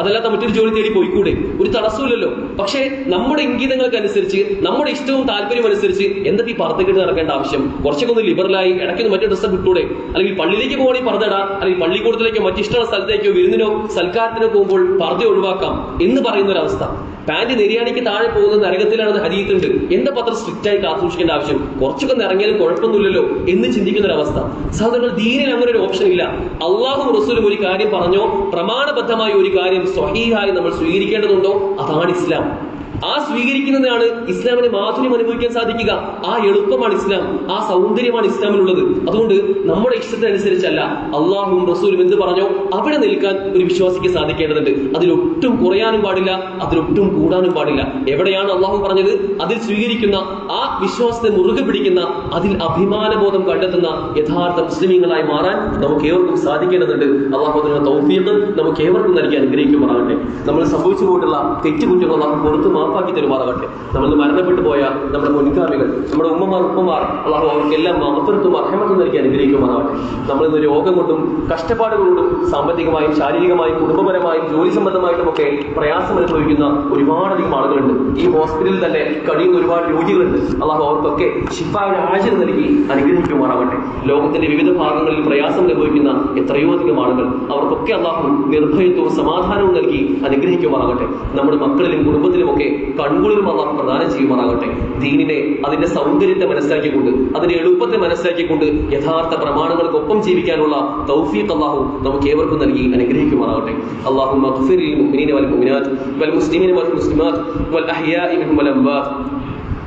അതല്ലാത്ത മറ്റൊരു ജോലി തേടി പോയിക്കൂടെ? ഒരു തടസ്സമില്ലല്ലോ പക്ഷേ നമ്മുടെ ഇംഗിതങ്ങൾക്ക് അനുസരിച്ച് നമ്മുടെ ഇഷ്ടവും താല്പര്യവും അനുസരിച്ച് എന്തൊക്കെ ഈ പർദ്ദക്കെട്ട് നടക്കേണ്ട ആവശ്യം? കുറച്ചൊക്കെ ഒന്ന് ലിബറലായി ഇടയ്ക്കൊന്ന് മറ്റേ ഡ്രസ്സ് കിട്ടൂടെ അല്ലെങ്കിൽ പള്ളിയിലേക്ക് പോകണമെങ്കിൽ പർദ്ദടാ അല്ലെങ്കിൽ പള്ളിക്കൂടത്തിലേക്കോ മറ്റിഷ്ടമുള്ള സ്ഥലത്തേക്കോ വിരുന്നിനോ സൽക്കാരത്തിനോ പോകുമ്പോൾ പർദ്ദ ഒഴിവാക്കാം എന്ന് പറയുന്ന ഒരു അവസ്ഥ പാന്റ് നെരിയാണിക്ക് താഴെ പോകുന്ന നരകത്തിലാണെന്ന് ഹരീത്തുണ്ട് എന്താ പത്രം സ്ട്രിക്റ്റ് ആയി കാത്തുസൂക്ഷിക്കേണ്ട ആവശ്യം? കുറച്ചൊക്കെ ഇറങ്ങിയാലും കുഴപ്പമൊന്നുമില്ലല്ലോ എന്ന് ചിന്തിക്കുന്ന ഒരു അവസ്ഥ സഹോദരങ്ങൾ ദീനിൽ അങ്ങനെ ഒരു ഓപ്ഷൻ ഇല്ല. അള്ളാഹു റസൂലും ഒരു കാര്യം പറഞ്ഞോ? പ്രമാണബദ്ധമായ ഒരു കാര്യം സ്വഹീഹായി നമ്മൾ സ്വീകരിക്കേണ്ടതുണ്ടോ? അതാണ് ഇസ്ലാം. ആ സ്വീകരിക്കുന്നതാണ് ഇസ്ലാമിനെ മാധുര്യം അനുഭവിക്കാൻ സാധിക്കുക. ആ എളുപ്പമാണ് ഇസ്ലാം. ആ സൗന്ദര്യമാണ് ഇസ്ലാമിലുള്ളത്. അതുകൊണ്ട് നമ്മുടെ ഇഷ്ടത്തിനനുസരിച്ചല്ല അള്ളാഹും റസൂലും എന്ത് പറഞ്ഞോ അവിടെ നിൽക്കാൻ ഒരു വിശ്വാസിക്ക് സാധിക്കേണ്ടതുണ്ട്. അതിലൊട്ടും കുറയാനും പാടില്ല അതിലൊട്ടും കൂടാനും പാടില്ല. എവിടെയാണ് അള്ളാഹു പറഞ്ഞത്? അതിൽ സ്വീകരിക്കുന്ന ആ വിശ്വാസത്തെ മുറുകെ പിടിക്കുന്ന അതിൽ അഭിമാനബോധം കണ്ടെത്തുന്ന യഥാർത്ഥ മുസ്ലിമീങ്ങളായി മാറാൻ നമുക്ക് ഏവർക്കും സാധിക്കേണ്ടതുണ്ട്. അള്ളാഹു അതിനുള്ള തൗഫീഖ് നമുക്ക് ഏവർക്കും നൽകി അനുഗ്രഹിക്കുമാറാകട്ടെ. നമ്മൾ സംഭവിച്ചു പോയിട്ടുള്ള തെറ്റുകുറ്റങ്ങൾ അള്ളാഹു പുറത്ത് മാപ്പാക്കി തരുമാറാകട്ടെ. നമ്മൾ മരണപ്പെട്ടു പോയ നമ്മുടെ മുൻഗാമികൾ നമ്മുടെ ഉമ്മമാർ ഉപ്പമാർ അള്ളാഹു അവർക്കെല്ലാം മാത്രത്തും അർഹമത്തും നൽകി അനുഗ്രഹിക്കുമാറാകട്ടെ. നമ്മൾ ഇന്ന് രോഗം കൊണ്ടും കഷ്ടപ്പാടുകൾ കൊണ്ടും സാമ്പത്തികമായും ശാരീരികമായും കുടുംബപരമായും ജോലി സംബന്ധമായിട്ടും ഒക്കെ പ്രയാസം അനുഭവിക്കുന്ന ഒരുപാടധികം ആളുകളുണ്ട്. ഈ ഹോസ്പിറ്റലിൽ തന്നെ കഴിയുന്ന ഒരുപാട് രോഗികളുണ്ട്. അള്ളാഹു അവർക്കൊക്കെ ശിഫായുടെ ആഴ്ച നൽകി അനുഗ്രഹിക്കുമാറാകട്ടെ. ലോകത്തിന്റെ വിവിധ ഭാഗങ്ങളിൽ പ്രയാസം അനുഭവിക്കുന്ന എത്രയോ അധികം ആളുകൾ അവർക്കൊക്കെ അള്ളാഹു നിർഭയത്വവും സമാധാനവും നൽകി അനുഗ്രഹിക്കുമാറാകട്ടെ. നമ്മുടെ മക്കളിലും കുടുംബത്തിലുമൊക്കെ കൺകുളിരും അള്ളാഹു പ്രദാനം ചെയ്യുമാറാകട്ടെ ദീനിനെ അതിന്റെ സൗന്ദര്യത്തെ മനസ്സിലാക്കിക്കൊണ്ട് അതിന്റെ എളുപ്പത്തെ മനസ്സിലാക്കിക്കൊണ്ട് യഥാർത്ഥ പ്രമാണങ്ങൾക്കൊപ്പം ജീവിക്കാനുള്ള തൗഫീഖ് അള്ളാഹു നമുക്ക് ഏവർക്കും നൽകി അനുഗ്രഹിക്കുമാറാകട്ടെ അള്ളാഹു മഗ്ഫിർ للمؤمنين والمؤمنات والمسلمين والمسلمات والأحياء منهم والأموات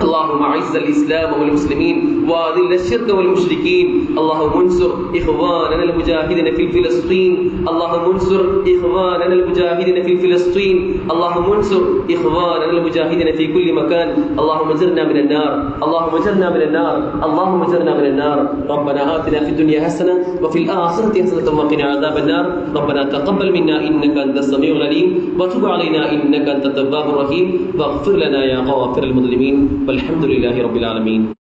اللهم اعز الاسلام والمسلمين وأذل الشرك والمشركين اللهم انصر إخواننا المجاهدين في فلسطين اللهم انصر إخواننا المجاهدين في فلسطين اللهم انصر إخواننا المجاهدين في كل مكان اللهم زرنا من النار اللهم زرنا من النار اللهم زرنا من النار. ربنا آتنا في الدنيا حسنة وفي الآخرة حسنة وقنا عذاب النار. ربنا تقبل منا إنك أنت السميع العليم وتب علينا إنك أنت التواب الرحيم. واغفر لنا يا غافر المظلمين والحمد لله رب العالمين.